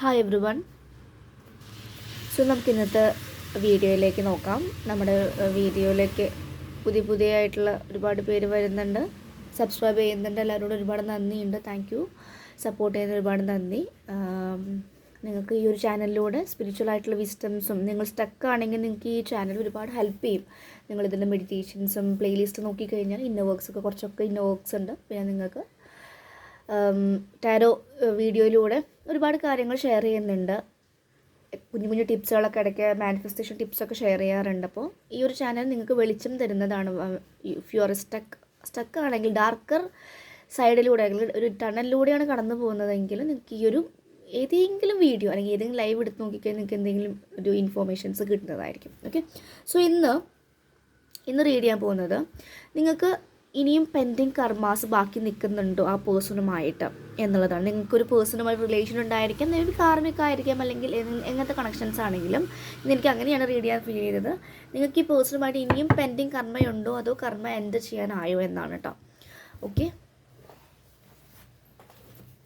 Hi every one so നമുക്ക് ഇന്നത്തെ വീഡിയോയിലേക്ക് നോക്കാം. നമ്മുടെ വീഡിയോയിലേക്ക് പുതിയ പുതിയ ആയിട്ടുള്ള ഒരുപാട് പേര് വരുന്നുണ്ട്. സബ്സ്ക്രൈബ് ചെയ്യുന്നുണ്ട്. എല്ലാവരോടും ഒരുപാട് നന്ദിയുണ്ട്. താങ്ക് യു സപ്പോർട്ട് ചെയ്യുന്ന ഒരുപാട് നന്ദി. നിങ്ങൾക്ക് ഈ ഒരു ചാനലിലൂടെ സ്പിരിച്വൽ ആയിട്ടുള്ള വിസ്റ്റംസും നിങ്ങൾ സ്റ്റക്ക് ആണെങ്കിൽ നിങ്ങൾക്ക് ഈ ചാനൽ ഒരുപാട് ഹെൽപ്പ് ചെയ്യും. നിങ്ങൾ ഇതിന്റെ മെഡിറ്റേഷൻസും പ്ലേലിസ്റ്റ് നോക്കിക്കഴിഞ്ഞാൽ ഇന്ന വർക്ക്സ് ഒക്കെ കുറച്ചൊക്കെ ഇന്ന വർക്ക്സ് ഉണ്ട്. പിന്നെ നിങ്ങൾക്ക് ടാരോ വീഡിയോയിലൂടെ ഒരുപാട് കാര്യങ്ങൾ ഷെയർ ചെയ്യുന്നുണ്ട്. കുഞ്ഞു കുഞ്ഞു ടിപ്സുകളൊക്കെ ഇടയ്ക്ക് മാനിഫെസ്റ്റേഷൻ ടിപ്സൊക്കെ ഷെയർ ചെയ്യാറുണ്ട്. അപ്പോൾ ഈ ഒരു ചാനൽ നിങ്ങൾക്ക് വെളിച്ചം തരുന്നതാണ്. If you are stuck stuck ആണെങ്കിൽ ഡാർക്കർ സൈഡിലൂടെ അല്ലെങ്കിൽ ഒരു ടണലിലൂടെയാണ് കടന്നു പോകുന്നതെങ്കിൽ നിങ്ങൾക്ക് ഈ ഒരു ഏതെങ്കിലും വീഡിയോ അല്ലെങ്കിൽ ഏതെങ്കിലും ലൈവ് എടുത്ത് നോക്കിക്കഴിഞ്ഞാൽ നിങ്ങൾക്ക് എന്തെങ്കിലും ഒരു ഇൻഫോർമേഷൻസ് കിട്ടുന്നതായിരിക്കും. ഓക്കെ സോ ഇന്ന് ഇന്ന് റീഡ് ചെയ്യാൻ പോകുന്നത് നിങ്ങൾക്ക് ഇനിയും പെൻഡിങ് കർമാസ് ബാക്കി നിൽക്കുന്നുണ്ടോ ആ പേഴ്സണുമായിട്ട് എന്നുള്ളതാണ്. നിങ്ങൾക്കൊരു പേഴ്സണുമായി റിലേഷൻ ഉണ്ടായിരിക്കാം നിങ്ങൾക്ക് ബി കാർമിക് ആയിരിക്കാം അല്ലെങ്കിൽ എങ്- എങ്ങനത്തെ കണക്ഷൻസ് ആണെങ്കിലും എനിക്ക് അങ്ങനെയാണ് റീഡ് ചെയ്യാൻ ഫീൽ ചെയ്തത്. നിങ്ങൾക്ക് ഈ പേഴ്സണുമായിട്ട് ഇനിയും പെൻഡിങ് കർമ്മയുണ്ടോ അതോ കർമ്മ എന്ത് ചെയ്യാനായോ എന്നാണ് കേട്ടോ ഓക്കെ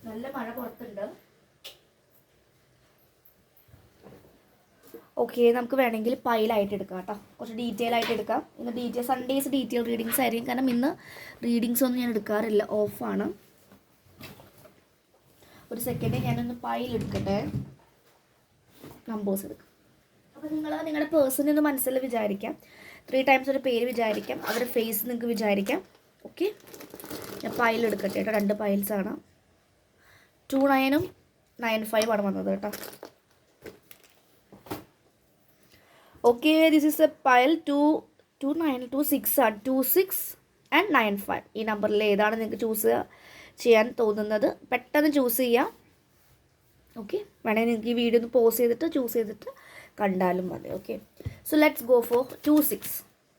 നല്ല മഴ പുറത്തുണ്ട്. ഓക്കെ നമുക്ക് വേണമെങ്കിൽ പൈലായിട്ട് എടുക്കാം കേട്ടോ. കുറച്ച് ഡീറ്റെയിൽ ആയിട്ട് എടുക്കാം. ഇന്ന് ഡീറ്റെയിൽ സൺഡേസ് ഡീറ്റെയിൽ റീഡിങ്സ് ആയിരിക്കും. കാരണം ഇന്ന് റീഡിങ്സ് ഒന്നും ഞാൻ എടുക്കാറില്ല. ഓഫാണ് ഒരു സെക്കൻഡ് ഞാനൊന്ന് പൈൽ എടുക്കട്ടെ. നമ്പേഴ്സ് എടുക്കാം. അപ്പോൾ നിങ്ങൾ നിങ്ങളുടെ പേഴ്സണിൽ നിന്ന് മനസ്സിൽ വിചാരിക്കാം. ത്രീ ടൈംസ് ഒരു പേര് വിചാരിക്കാം. അവരുടെ ഫേസ് നിങ്ങൾക്ക് വിചാരിക്കാം. ഓക്കെ ഞാൻ പൈൽ എടുക്കട്ടെ കേട്ടോ. രണ്ട് പൈൽസാണ് ടു നയനും നയൻ ഫൈവ് ആണ് വന്നത് കേട്ടോ. Okay this is a pile two two nine two six ആണ് two six and nine five ഈ നമ്പറിൽ ഏതാണ് നിങ്ങൾക്ക് ചൂസ് ചെയ്യാൻ തോന്നുന്നത്? പെട്ടെന്ന് ചൂസ് ചെയ്യാം. ഓക്കെ വേണമെങ്കിൽ നിങ്ങൾക്ക് ഈ വീഡിയോ ഒന്ന് പോസ് ചെയ്തിട്ട് ചൂസ് ചെയ്തിട്ട് കണ്ടാലും മതി. Okay so let's go for two six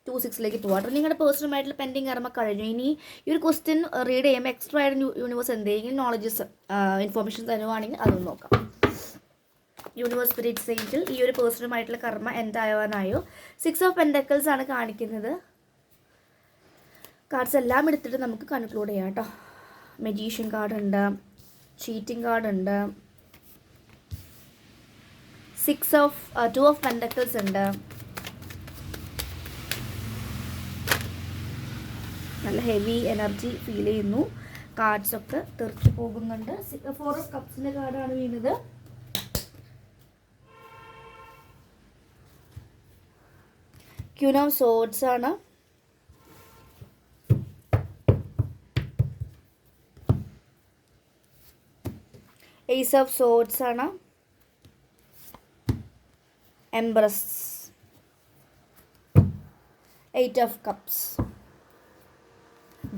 to സിക്സിലേക്ക് പോകാം നിങ്ങളുടെ പേഴ്സണലായിട്ടുള്ള പെൻഡിങ് കർമ്മ കഴിഞ്ഞു. ഇനി ഈ ഒരു ക്വസ്റ്റ്യൻ റീഡ് ചെയ്യുമ്പോൾ എക്സ്ട്രാ ആയിട്ട് യൂണിവേഴ്സ് എന്തെങ്കിലും നോളജസ് ഇൻഫോർമേഷൻ തരുവാണെങ്കിൽ അതൊന്ന് നോക്കാം. യൂണിവേഴ്സ് സ്പിരിറ്റ് സെയിന്റിൽ ഈ ഒരു പേഴ്സണുമായിട്ടുള്ള കർമ്മ എന്തായവാനായോ സിക്സ് ഓഫ് പെൻഡക്കിൾസ് ആണ് കാണിക്കുന്നത്. കാർഡ്സ് എല്ലാം എടുത്തിട്ട് നമുക്ക് കൺക്ലൂഡ് ചെയ്യാം കേട്ടോ. മെജീഷ്യൻ കാർഡ് ഉണ്ട് ചീറ്റിംഗ് കാർഡ് ഉണ്ട്. Six of two of pentacles ഉണ്ട്. നല്ല ഹെവി എനർജി ഫീൽ ചെയ്യുന്നു. കാർഡ്സ് ഒക്കെ തെറിച്ചു പോകുന്നുണ്ട്. ഫോർ ഓഫ് കപ്സിന്റെ കാർഡാണ് വീണത്. ക്യൂൻ ഓഫ് സോഡ്സ് ആണ്. ഏസ് ഓഫ് സോഡ്സ് ആണ്. Empress eight of cups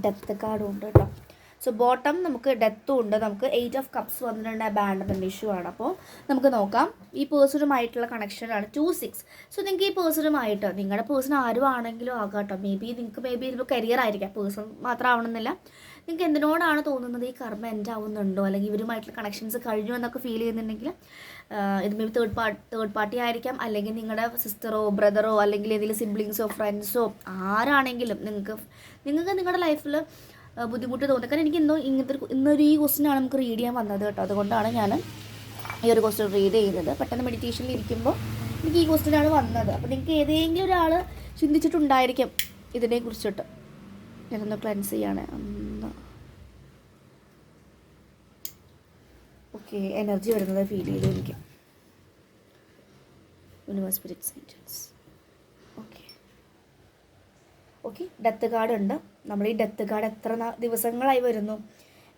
death കാർഡും ഉണ്ട് കേട്ടോ സോ ബോട്ടം നമുക്ക് ഡെത്തും ഉണ്ട്. നമുക്ക് എയ്റ്റ് ഓഫ് കപ്സ് വന്നിട്ടുണ്ട്. അബാൻഡമെന്റ് ഇഷ്യൂ ആണ്. അപ്പോൾ നമുക്ക് നോക്കാം. ഈ പേഴ്സണുമായിട്ടുള്ള കണക്ഷനാണ് ടു സിക്സ് സോ നിങ്ങൾക്ക് ഈ പേഴ്സണുമായിട്ട് നിങ്ങളുടെ പേഴ്സൺ ആരും ആണെങ്കിലും ആകാം കേട്ടോ മേ ബി നിങ്ങൾക്ക് മേ ബി ഇതിപ്പോൾ കരിയർ ആയിരിക്കാം. പേഴ്സൺ മാത്രം ആവണമെന്നില്ല. നിങ്ങൾക്ക് എന്തിനോടാണ് തോന്നുന്നത് ഈ കർമ്മ എന്റെ ആവുന്നുണ്ടോ അല്ലെങ്കിൽ ഇവരുമായിട്ടുള്ള കണക്ഷൻസ് കഴിഞ്ഞു എന്നൊക്കെ ഫീൽ ചെയ്യുന്നുണ്ടെങ്കിൽ ഇത് maybe third party third party ആയിരിക്കാം. അല്ലെങ്കിൽ നിങ്ങളുടെ സിസ്റ്ററോ ബ്രദറോ അല്ലെങ്കിൽ ഏതെങ്കിലും സിബ്ലിങ്സോ ഫ്രണ്ട്സോ ആരാണെങ്കിലും നിങ്ങൾക്ക് നിങ്ങൾക്ക് നിങ്ങളുടെ ലൈഫിൽ ബുദ്ധിമുട്ട് തോന്നുന്നത് കാരണം എനിക്ക് ഇന്നോ ഇങ്ങനത്തെ ഇന്നൊരു ഈ ക്വസ്റ്റിനാണ് നമുക്ക് റീഡ് ചെയ്യാൻ വന്നത് കേട്ടോ. അതുകൊണ്ടാണ് ഞാൻ ഈ ഒരു ക്വസ്റ്റ്യൻ റീഡ് ചെയ്യുന്നത് പെട്ടെന്ന് മെഡിറ്റേഷനിൽ ഇരിക്കുമ്പോൾ എനിക്ക് ഈ ക്വസ്റ്റ്യനാണ് വന്നത്. അപ്പോൾ നിങ്ങൾക്ക് ഏതെങ്കിലും ഒരാൾ ചിന്തിച്ചിട്ടുണ്ടായിരിക്കും ഇതിനെ കുറിച്ചിട്ട്. ഞാനൊന്ന് ക്ലൻസ് ചെയ്യാണ്. ഓക്കെ എനർജി വരുന്നത് ഫീൽ ചെയ്തു എനിക്ക്. Universe spirit okay death card ഉണ്ട്. നമ്മൾ ഈ ഡെത്ത് കാർഡ് എത്ര ദിവസങ്ങളായി വരുന്നു?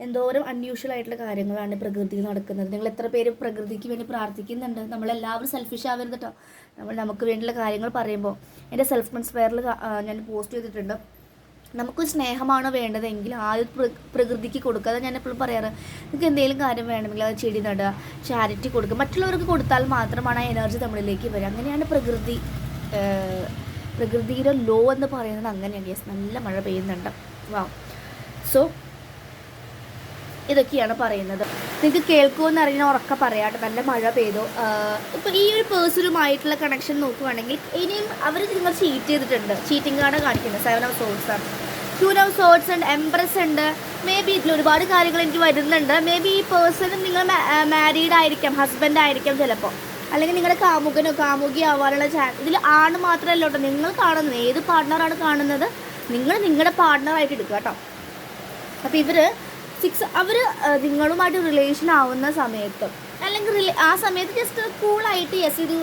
എന്തോരം അൺയൂഷ്വൽ ആയിട്ടുള്ള കാര്യങ്ങളാണ് പ്രകൃതിയിൽ നടക്കുന്നത്. നിങ്ങൾ എത്ര പേര് പ്രകൃതിക്ക് വേണ്ടി പ്രാർത്ഥിക്കുന്നുണ്ട്? നമ്മളെല്ലാവരും സെൽഫിഷ് ആവരുത് കേട്ടോ നമ്മൾ നമുക്ക് വേണ്ടിയുള്ള കാര്യങ്ങൾ പറയുമ്പോൾ. എന്റെ സെൽഫ് ഇൻസ്പയറിൽ ഞാൻ പോസ്റ്റ് ചെയ്തിട്ടുണ്ട്. നമുക്ക് സ്നേഹമാണ് വേണ്ടതെങ്കിൽ ആദ്യം പ്ര- പ്രകൃതിക്ക് കൊടുക്കുക. അതാണ് ഞാൻ എപ്പോഴും പറയാറ്. നിങ്ങൾക്ക് എന്തെങ്കിലും കാര്യം വേണമെങ്കിൽ അത് ചെടി നടുക ചാരിറ്റി കൊടുക്കുക. മറ്റുള്ളവർക്ക് കൊടുത്താൽ മാത്രമാണ് ആ എനർജി നമ്മളിലേക്ക് വരിക. അങ്ങനെയാണ് പ്രകൃതി പ്രകൃതിയുടെ ലോ എന്ന് പറയുന്നത് അങ്ങനെയാണ്. യെസ് നല്ല മഴ പെയ്യുന്നുണ്ട്. വാ സോ ഇതൊക്കെയാണ് പറയുന്നത്. നിങ്ങൾക്ക് കേൾക്കുമെന്ന് അറിയാൻ ഉറക്ക പറയാട്ടെ നല്ല മഴ പെയ്തു. ഇപ്പോൾ ഈ ഒരു പേഴ്സണുമായിട്ടുള്ള കണക്ഷൻ നോക്കുവാണെങ്കിൽ ഇനിയും അവർ നിങ്ങൾ ചീറ്റ് ചെയ്തിട്ടുണ്ട്. ചീറ്റിംഗ് ആണ് കാണിക്കുന്നത്. സെവൻ ഓഫ് സോൾസ് ആണ്. ക്യൂൻ ഓഫ് സോൾസ് ഉണ്ട് എംപ്രസ് ഉണ്ട്. മേ ബി ഇതിൽ ഒരുപാട് കാര്യങ്ങൾ എനിക്ക് വരുന്നുണ്ട്. മേ ബി ഈ പേഴ്സൺ നിങ്ങൾ മാരീഡ് ആയിരിക്കാം ഹസ്ബൻഡ് ആയിരിക്കാം ചിലപ്പോൾ അല്ലെങ്കിൽ നിങ്ങളുടെ കാമുകനോ കാമുകി ആവാനുള്ള ചാൻസ് ഇതിൽ ആണ് മാത്രമല്ല കേട്ടോ. നിങ്ങൾ കാണുന്നത് ഏത് പാർട്ട്ണറാണ് കാണുന്നത്? നിങ്ങൾ നിങ്ങളുടെ പാർട്ട്ണറായിട്ട് എടുക്കുക കേട്ടോ. അപ്പോൾ ഇവർ സിക്സ് അവർ നിങ്ങളുമായിട്ട് റിലേഷൻ ആവുന്ന സമയത്ത് അല്ലെങ്കിൽ ആ സമയത്ത് ജസ്റ്റ് കൂളായിട്ട് യെസ് ഇത്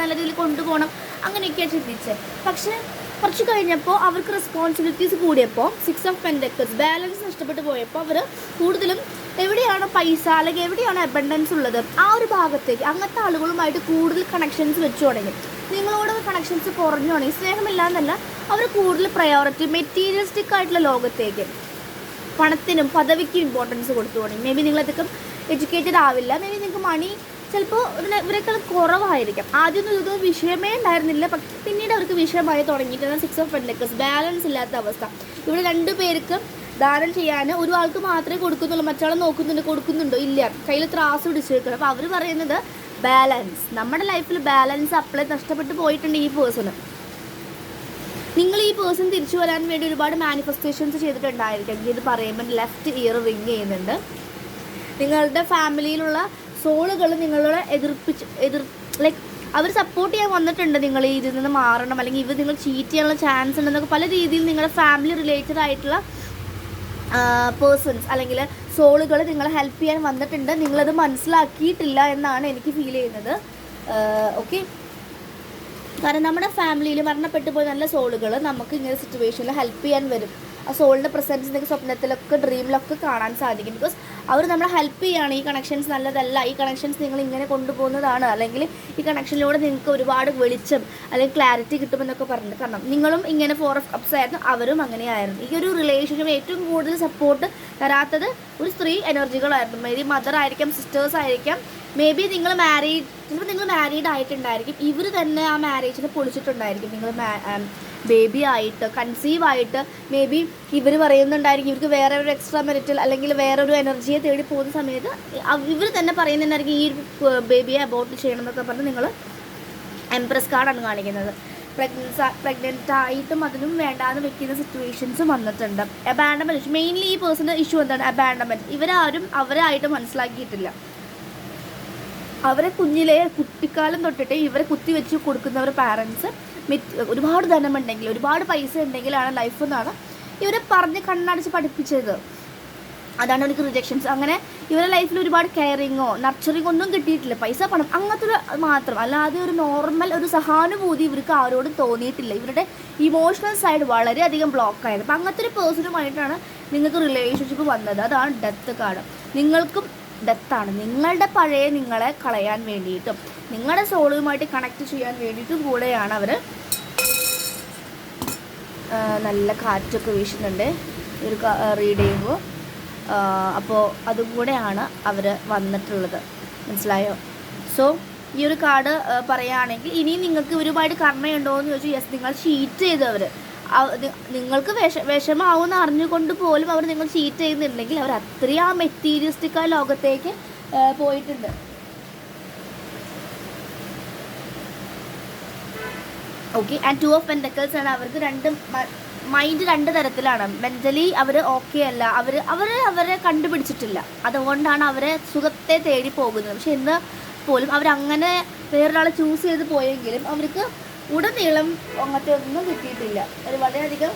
നല്ല രീതിയിൽ കൊണ്ടുപോകണം അങ്ങനെയൊക്കെയാണ് ചിന്തിച്ചത് പക്ഷേ കുറച്ച് കഴിഞ്ഞപ്പോൾ അവർക്ക് റെസ്പോൺസിബിലിറ്റീസ് കൂടിയപ്പോൾ സിക്സ് ഓഫ് പെൻഡക്ടേഴ്സ് ബാലൻസ് നഷ്ടപ്പെട്ടു പോയപ്പോൾ അവർ കൂടുതലും എവിടെയാണോ പൈസ അല്ലെങ്കിൽ എവിടെയാണോ അബണ്ടൻസ് ഉള്ളത്? ആ ഒരു ഭാഗത്തേക്ക് അങ്ങനത്തെ ആളുകളുമായിട്ട് കൂടുതൽ കണക്ഷൻസ് വെച്ചു തുടങ്ങി. നിങ്ങളോട് കണക്ഷൻസ് കുറഞ്ഞു തുടങ്ങി. സ്നേഹമില്ല എന്നല്ല അവർ കൂടുതൽ പ്രയോറിറ്റി മെറ്റീരിയലിസ്റ്റിക് ആയിട്ടുള്ള ലോകത്തേക്ക് പണത്തിനും പദവിക്കും ഇമ്പോർട്ടൻസ് കൊടുത്തു തുടങ്ങി. മേ ബി നിങ്ങളധികം എഡ്യൂക്കേറ്റഡ് ആവില്ല. മേ ബി നിങ്ങൾക്ക് മണി ചിലപ്പോൾ ഇതിനെ ഇവരെക്കാൾ കുറവായിരിക്കാം. ആദ്യമൊന്നും ഇതൊന്നും വിഷയമേ ഉണ്ടായിരുന്നില്ല. പക്ഷെ പിന്നീട് അവർക്ക് വിഷയമായി തുടങ്ങിയിട്ടാണ് സിക്സ് ഓഫ് പെൻഡക്കസ് ബാലൻസ് ഇല്ലാത്ത അവസ്ഥ. ഇവിടെ രണ്ടു പേർക്ക് ദാനം ചെയ്യാൻ ഒരു ആൾക്ക് മാത്രമേ കൊടുക്കുന്നുള്ളൂ മറ്റാളെ നോക്കുന്നുണ്ട് കൊടുക്കുന്നുണ്ടോ? ഇല്ല. കയ്യിൽ ത്രാസ് പിടിച്ച് വെക്കണം അപ്പോൾ അവർ പറയുന്നത് ബാലൻസ് നമ്മുടെ ലൈഫിൽ ബാലൻസ് അപ്ലൈ നഷ്ടപ്പെട്ടു പോയിട്ടുണ്ട് ഈ പേഴ്സണ് നിങ്ങൾ ഈ പേഴ്സൺ തിരിച്ചു വരാൻ വേണ്ടി ഒരുപാട് മാനിഫെസ്റ്റേഷൻസ് ചെയ്തിട്ടുണ്ടായിരിക്കും. ഇത് പറയുമ്പോൾ ലെഫ്റ്റ് ഇയർ റിങ് ചെയ്യുന്നുണ്ട്. നിങ്ങളുടെ ഫാമിലിയിലുള്ള സോളുകൾ നിങ്ങളോട് എതിർപ്പിച്ച് എതിർ ലൈക്ക് അവർ സപ്പോർട്ട് ചെയ്യാൻ വന്നിട്ടുണ്ട് നിങ്ങൾ ഇതിൽ നിന്ന് മാറണം. അല്ലെങ്കിൽ ഇവർ നിങ്ങൾ ചീറ്റ് ചെയ്യാനുള്ള ചാൻസ് ഉണ്ടെന്നൊക്കെ പല രീതിയിൽ നിങ്ങളുടെ ഫാമിലി റിലേറ്റഡ് ആയിട്ടുള്ള പേഴ്സൺസ് അല്ലെങ്കിൽ സോളുകൾ നിങ്ങളെ ഹെൽപ്പ് ചെയ്യാൻ വന്നിട്ടുണ്ട്. നിങ്ങളത് മനസ്സിലാക്കിയിട്ടില്ല എന്നാണ് എനിക്ക് ഫീൽ ചെയ്യുന്നത്. ഓക്കെ കാരണം നമ്മുടെ ഫാമിലിയിൽ മരണപ്പെട്ടു പോയ നല്ല സോളുകൾ നമുക്ക് ഇങ്ങനെ സിറ്റുവേഷനിൽ ഹെൽപ്പ് ചെയ്യാൻ വരും. ആ സോളിന്റെ പ്രസൻസ് നിങ്ങൾക്ക് സ്വപ്നത്തിലൊക്കെ ഡ്രീമിലൊക്കെ കാണാൻ സാധിക്കും. ബിക്കോസ് അവർ നമ്മളെ ഹെൽപ്പ് ചെയ്യുകയാണ് ഈ കണക്ഷൻസ് നല്ലതല്ല. ഈ കണക്ഷൻസ് നിങ്ങൾ ഇങ്ങനെ കൊണ്ടുപോകുന്നതാണ്. അല്ലെങ്കിൽ ഈ കണക്ഷനിലൂടെ നിങ്ങൾക്ക് ഒരുപാട് വെളിച്ചം അല്ലെങ്കിൽ ക്ലാരിറ്റി കിട്ടുമെന്നൊക്കെ പറഞ്ഞു കാരണം നിങ്ങളും ഇങ്ങനെ ഫോർ ഓഫ് കപ്സ് ആയിരുന്നു. അവരും അങ്ങനെയായിരുന്നു. ഈ ഒരു റിലേഷൻഷിപ്പ് ഏറ്റവും കൂടുതൽ സപ്പോർട്ട് തരാത്തത് ഒരു സ്ത്രീ എനർജികളായിരുന്നു മേ ബി മദർ ആയിരിക്കാം സിസ്റ്റേഴ്സ് ആയിരിക്കാം. മേ ബി നിങ്ങൾ മാരീഡ് ചിലപ്പോൾ നിങ്ങൾ മാരീഡ് ആയിട്ടുണ്ടായിരിക്കും. ഇവർ തന്നെ ആ മാരേജിനെ പൊളിച്ചിട്ടുണ്ടായിരിക്കും. നിങ്ങൾ ബേബി ആയിട്ട് കൺസീവ് ആയിട്ട് മേ ബി ഇവർ പറയുന്നുണ്ടായിരിക്കും ഇവർക്ക് വേറെ ഒരു എക്സ്ട്രാ മെറിറ്റൽ അല്ലെങ്കിൽ വേറെ ഒരു എനർജിയെ തേടി പോകുന്ന സമയത്ത് ഇവർ തന്നെ പറയുന്നുണ്ടായിരിക്കും ഈ ബേബിയെ അബോട്ട് ചെയ്യണം എന്നൊക്കെ പറഞ്ഞ് നിങ്ങൾ എംപ്രസ് കാർഡാണ് കാണിക്കുന്നത്. പ്രഗ്നൻസ് പ്രഗ്നന്റ് ആയിട്ടും അതിനും വേണ്ടാന്ന് വെക്കുന്ന സിറ്റുവേഷൻസ് വന്നിട്ടുണ്ട്. അബാൻഡമെന്റ് മെയിൻലി ഈ പേഴ്സണൽ ഇഷ്യൂ എന്താണ്? അബാൻഡമെന്റ് ഇവരാരും അവരായിട്ട് മനസ്സിലാക്കിയിട്ടില്ല. അവരെ കുഞ്ഞിലെ കുട്ടിക്കാലം തൊട്ടിട്ട് ഇവരെ കുത്തി വെച്ച് കൊടുക്കുന്നവർ പാരൻസ് ഒരുപാട് ധനമുണ്ടെങ്കിൽ ഒരുപാട് പൈസ ഉണ്ടെങ്കിലാണ് ലൈഫ് എന്നാണ് ഇവരെ പറഞ്ഞ് കണ്ണടച്ച് പഠിപ്പിച്ചത്. അതാണ് അവർക്ക് റിജക്ഷൻസ് അങ്ങനെ ഇവരുടെ ലൈഫിൽ ഒരുപാട് കെയറിങ്ങോ നർച്ചറിങ്ങോ ഒന്നും കിട്ടിയിട്ടില്ല. പൈസ പണം അങ്ങനത്തെ മാത്രം. അല്ലാതെ ഒരു നോർമൽ ഒരു സഹാനുഭൂതി ഇവർക്ക് ആരോടും തോന്നിയിട്ടില്ല. ഇവരുടെ ഇമോഷണൽ സൈഡ് വളരെയധികം ബ്ലോക്ക് ആയത് അപ്പം അങ്ങനത്തെ ഒരു പേഴ്സണുമായിട്ടാണ് നിങ്ങൾക്ക് റിലേഷൻഷിപ്പ് വന്നത്. അതാണ് ഡെത്ത് കാർഡ് നിങ്ങൾക്കും ഡെത്താണ് നിങ്ങളുടെ പഴയ നിങ്ങളെ കളയാൻ വേണ്ടിയിട്ടും നിങ്ങളുടെ സോളുമായിട്ട് കണക്ട് ചെയ്യാൻ വേണ്ടിയിട്ടും കൂടെയാണ് അവർ നല്ല കാറ്റൊക്കെ വീശുന്നുണ്ട്. ഒരു റീഡ് ചെയ്യുമ്പോൾ അപ്പോൾ അതും കൂടെയാണ് അവർ വന്നിട്ടുള്ളത്. മനസ്സിലായോ? സോ ഈ ഒരു കാർഡ് പറയുകയാണെങ്കിൽ ഇനിയും നിങ്ങൾക്ക് ഇവരുമായിട്ട് കർമ്മയുണ്ടോ എന്ന് ചോദിച്ചു യെസ് നിങ്ങൾ ഷീറ്റ് ചെയ്തവർ നിങ്ങൾക്ക് വിഷ വിഷമാവുമെന്ന് അറിഞ്ഞുകൊണ്ട് പോലും അവർ നിങ്ങൾ ചീറ്റ് ചെയ്യുന്നുണ്ടെങ്കിൽ അവർ അത്രയും ആ മെറ്റീരിയലിസ്റ്റിക്കായ ലോകത്തേക്ക് പോയിട്ടുണ്ട്. Okay and two of pentacles ആണ് അവർക്ക് രണ്ട് മൈൻഡ് രണ്ട് തരത്തിലാണ്. മെന്റലി അവർ ഓക്കെ അല്ല. അവർ അവർ അവരെ കണ്ടുപിടിച്ചിട്ടില്ല. അതുകൊണ്ടാണ് അവരെ സുഖത്തെ തേടി പോകുന്നത്. പക്ഷെ ഇന്ന് പോലും അവരങ്ങനെ വേറൊരാളെ ചൂസ് ചെയ്ത് പോയെങ്കിലും അവർക്ക് ഉടനീളം അങ്ങനത്തെ ഒന്നും കിട്ടിയിട്ടില്ല. ഒരു വളരെയധികം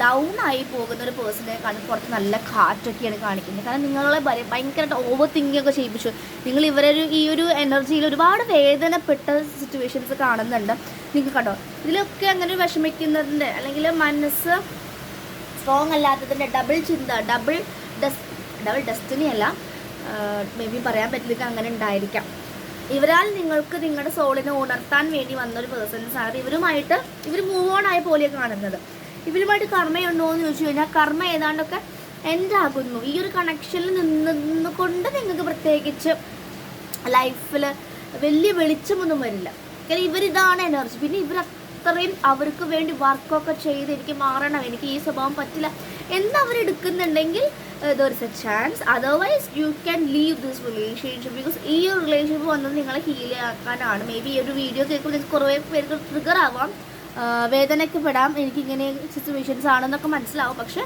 ഡൗൺ ആയി പോകുന്ന ഒരു പേഴ്സണെ കാണും പുറത്ത് നല്ല കാറ്റൊക്കെയാണ് കാണിക്കുന്നത്. കാരണം നിങ്ങളെ ഭയ- ഭയങ്കരമായിട്ട് ഓവർ തിങ്കിങ് ഒക്കെ ചെയ്യിപ്പിച്ചു. നിങ്ങൾ ഇവരെ ഒരു ഈ ഒരു എനർജിയിൽ ഒരുപാട് വേദനപ്പെട്ട സിറ്റുവേഷൻസ് കാണുന്നുണ്ട്. നിങ്ങൾക്ക് കണ്ടോ? ഇതിലൊക്കെ അങ്ങനെ വിഷമിക്കുന്നതിന്റെ അല്ലെങ്കിൽ മനസ്സ് സ്ട്രോങ് അല്ലാത്തതിന്റെ ഡബിൾ ചിന്ത ഡബിൾ ഡസ് ഡബിൾ ഡെസ്റ്റിനി അല്ല. മേ ബി പറയാൻ പറ്റില്ല അങ്ങനെ ഉണ്ടായിരിക്കാം. ഇവരാൽ നിങ്ങൾക്ക് നിങ്ങളുടെ സോളിനെ ഉണർത്താൻ വേണ്ടി വന്ന ഒരു പേഴ്സൺസ് ആണ് ഇവരുമായിട്ട് ഇവർ മൂവ് ഓൺ ആയ പോലെയാണ് കാണുന്നത്. ഇവരുമായിട്ട് കർമ്മയുണ്ടോ എന്ന് ചോദിച്ചു കഴിഞ്ഞാൽ കർമ്മ ഏതാണ്ടൊക്കെ എൻഡാകുന്നു ഈ ഒരു കണക്ഷനിൽ നിന്ന് നിന്നുകൊണ്ട് നിങ്ങൾക്ക് പ്രത്യേകിച്ച് ലൈഫിൽ വലിയ വെളിച്ചമൊന്നും വരില്ല. കാരണം ഇവരിതാണ് എനർജി പിന്നെ ഇവർ അത്രയും അവർക്ക് വേണ്ടി വർക്കൊക്കെ ചെയ്ത് എനിക്ക് മാറണം. എനിക്ക് ഈ സ്വഭാവം പറ്റില്ല. എന്ന് there is a chance otherwise you can leave this relationship because ഈ ഒരു റിലേഷൻഷിപ്പ് വന്നത് നിങ്ങളെ ഹീൽ ആക്കാനാണ്. മേ ബി ഈ ഒരു വീഡിയോ കേൾക്കുമ്പോൾ നിങ്ങൾക്ക് കുറേ പേർക്ക് ട്രിഗർ ആവാം. വേദനയ്ക്ക് പെടാം എനിക്കിങ്ങനെ സിറ്റുവേഷൻസ് ആണെന്നൊക്കെ മനസ്സിലാവും. പക്ഷേ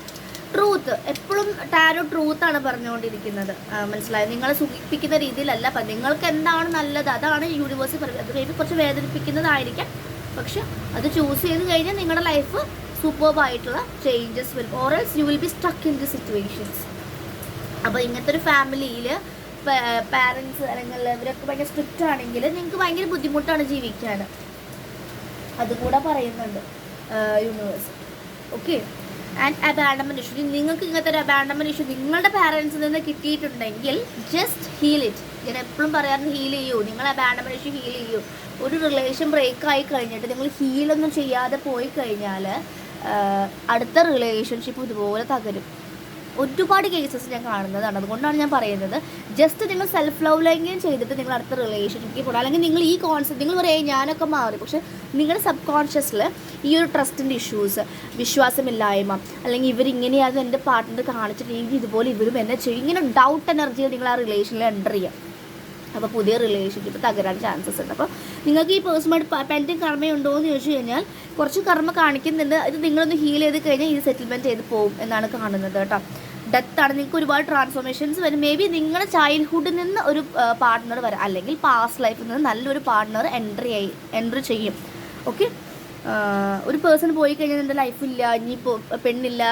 ട്രൂത്ത് എപ്പോഴും ടാരോ ട്രൂത്താണ് പറഞ്ഞുകൊണ്ടിരിക്കുന്നത്. മനസ്സിലായത് മനസ്സിലായോ? നിങ്ങളെ സുഖിപ്പിക്കുന്ന രീതിയിലല്ല. അപ്പം നിങ്ങൾക്ക് എന്താണ് നല്ലത്? അതാണ് യൂണിവേഴ്സ് പറയുന്നത്. അത് കുറച്ച് വേദനിപ്പിക്കുന്നതായിരിക്കാം. പക്ഷെ അത് ചൂസ് ചെയ്ത് കഴിഞ്ഞാൽ നിങ്ങളുടെ ലൈഫ് സൂപ്പർബായിട്ടുള്ള ചേഞ്ചസ് വരും. Or else you will be stuck in the situations അപ്പോൾ ഇങ്ങനത്തെ ഒരു ഫാമിലിയിൽ പാരൻസ് അല്ലെങ്കിൽ ഇവരൊക്കെ ഭയങ്കര സ്ട്രിക്റ്റ് ആണെങ്കിൽ നിങ്ങൾക്ക് ഭയങ്കര ബുദ്ധിമുട്ടാണ് ജീവിക്കാൻ അതുകൂടെ പറയുന്നുണ്ട് universe okay and abandonment issue നിങ്ങൾക്ക് ഇങ്ങനത്തെ ഒരു അബാൻഡമെന്റ് ഇഷ്യൂ നിങ്ങളുടെ പാരൻസിൽ നിന്ന് കിട്ടിയിട്ടുണ്ടെങ്കിൽ ജസ്റ്റ് ഹീൽ ഇറ്റ് ഞാൻ എപ്പോഴും പറയാറുണ്ട് ഹീൽ ചെയ്യൂ. നിങ്ങൾ അബാൻഡമെന്റ് ഇഷ്യൂ ഹീൽ ചെയ്യൂ. ഒരു റിലേഷൻ ബ്രേക്ക് ആയി കഴിഞ്ഞിട്ട് നിങ്ങൾ ഹീലൊന്നും ചെയ്യാതെ പോയി കഴിഞ്ഞാൽ അടുത്ത റിലേഷൻഷിപ്പ് ഇതുപോലെ തകരും. ഒരുപാട് കേസസ് ഞാൻ കാണുന്നതാണ്. അതുകൊണ്ടാണ് ഞാൻ പറയുന്നത്. ജസ്റ്റ് നിങ്ങൾ സെൽഫ് ലവ് ലവിലെങ്കിലും ചെയ്തിട്ട് നിങ്ങൾ അടുത്ത റിലേഷൻഷിപ്പിൽ പോകണം അല്ലെങ്കിൽ നിങ്ങൾ ഈ കോൺസെപ്റ്റ് നിങ്ങൾ പറയും ഞാനൊക്കെ മാറി. പക്ഷെ നിങ്ങളുടെ സബ് കോൺഷ്യസിൽ ഈ ഒരു ട്രസ്റ്റിന്റെ ഇഷ്യൂസ് വിശ്വാസമില്ലായ്മ അല്ലെങ്കിൽ ഇവരിങ്ങനെയാണ് എന്റെ പാർട്ട്ണർ കാണിച്ചിട്ട് ഇതുപോലെ ഇവരും എന്നെ ചെയ്യും. ഇങ്ങനെ ഡൗട്ട് എനർജിയിൽ നിങ്ങൾ ആ റിലേഷനിൽ എന്റർ ചെയ്യാം. അപ്പോൾ പുതിയ റിലേഷൻഷിപ്പ് തകരാൻ ചാൻസസ് ഉണ്ട്. അപ്പോൾ നിങ്ങൾക്ക് ഈ പേഴ്സണായിട്ട് പെൻഡിങ് കർമ്മയുണ്ടോ എന്ന് ചോദിച്ചു കഴിഞ്ഞാൽ കുറച്ച് കർമ്മ കാണിക്കുന്നുണ്ട്. ഇത് നിങ്ങളൊന്ന് ഹീൽ ചെയ്ത് കഴിഞ്ഞാൽ ഇത് സെറ്റിൽമെന്റ് ചെയ്ത് പോകും എന്നാണ് കാണുന്നത് കേട്ടോ. ഡെത്ത് ആണ്. നിങ്ങൾക്ക് ഒരുപാട് ട്രാൻസ്ഫോർമേഷൻസ് വരും. മേ ബി നിങ്ങളുടെ ചൈൽഡ്ഹുഡിൽ നിന്ന് ഒരു പാർട്ട്ണർ വരാം. അല്ലെങ്കിൽ പാസ്റ്റ് ലൈഫിൽ നിന്ന് നല്ലൊരു പാർട്ട്ണർ എൻട്രി ആയി എൻട്രി ചെയ്യും. ഓക്കെ ഒരു പേഴ്സൺ പോയി കഴിഞ്ഞാൽ എന്റെ ലൈഫില്ല ഇനിയിപ്പോൾ പെണ്ണില്ല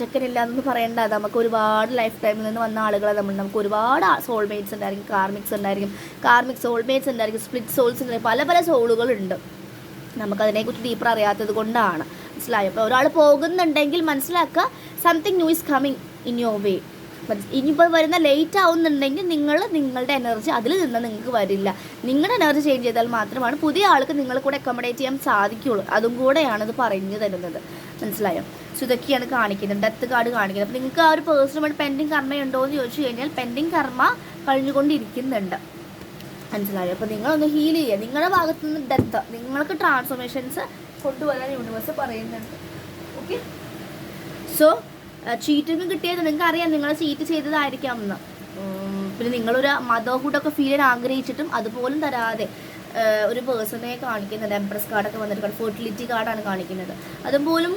ചെക്കനില്ല എന്നൊന്നും പറയണ്ട. നമുക്ക് ഒരുപാട് ലൈഫ് ടൈമിൽ നിന്ന് വന്ന ആളുകളെ നമ്മൾ. നമുക്ക് ഒരുപാട് സോൾമേറ്റ്സ് ഉണ്ടായിരിക്കും കാർമിക്സ് ഉണ്ടായിരിക്കും. കാർമിക് സോൾമേറ്റ്സ് ഉണ്ടായിരിക്കും സ്പ്ലിറ്റ് സോൾസ് ഉണ്ടായിരിക്കും. പല പല സോളുകളുണ്ട് നമുക്കതിനെക്കുറിച്ച് ഡീപ്പർ അറിയാത്തത് കൊണ്ടാണ്. മനസ്സിലായോ? അപ്പോൾ ഒരാൾ പോകുന്നുണ്ടെങ്കിൽ മനസ്സിലാക്കുക something new is coming in your way ഇനിയിപ്പോൾ വരുന്ന ലേറ്റ് ആവുന്നുണ്ടെങ്കിൽ നിങ്ങൾ നിങ്ങളുടെ എനർജി അതിൽ നിന്ന് നിങ്ങൾക്ക് വരില്ല. നിങ്ങളുടെ എനർജി ചേഞ്ച് ചെയ്താൽ മാത്രമാണ് പുതിയ ആൾക്ക് നിങ്ങളെ കൂടെ അക്കോമഡേറ്റ് ചെയ്യാൻ സാധിക്കുകയുള്ളൂ അതും കൂടെയാണ് ഇത് പറഞ്ഞു തരുന്നത്. മനസ്സിലായോ? സോ ഇതൊക്കെയാണ് കാണിക്കുന്നത്. ഡെത്ത് കാർഡ് കാണിക്കുന്നത്. അപ്പോൾ നിങ്ങൾക്ക് ആ ഒരു പേഴ്സണൽ പെൻഡിങ് കർമ്മയുണ്ടോ എന്ന് ചോദിച്ചു കഴിഞ്ഞാൽ പെൻഡിങ് കർമ്മ കഴിഞ്ഞുകൊണ്ടിരിക്കുന്നുണ്ട്. മനസ്സിലായോ? അപ്പോൾ നിങ്ങളൊന്ന് ഹീൽ ചെയ്യുക. നിങ്ങളുടെ ഭാഗത്തു നിന്ന് ഡെത്ത് നിങ്ങൾക്ക് ട്രാൻസ്ഫോർമേഷൻസ് കൊണ്ടുവരാൻ യൂണിവേഴ്സ് പറയുന്നുണ്ട്. ഓക്കെ സോ ചീറ്റിങ് കിട്ടിയത് നിങ്ങൾക്ക് അറിയാം നിങ്ങൾ ചീറ്റ് ചെയ്തതായിരിക്കാം എന്ന് പിന്നെ നിങ്ങളൊരു മദർഹുഡൊക്കെ ഫീൽ ചെയ്യാൻ ആഗ്രഹിച്ചിട്ടും അതുപോലും തരാതെ ഒരു പേഴ്സണെ കാണിക്കുന്നുണ്ട് എംപ്രസ് കാർഡൊക്കെ വന്നിട്ട് ഫെർട്ടിലിറ്റി കാർഡാണ് കാണിക്കുന്നത്. അതുപോലും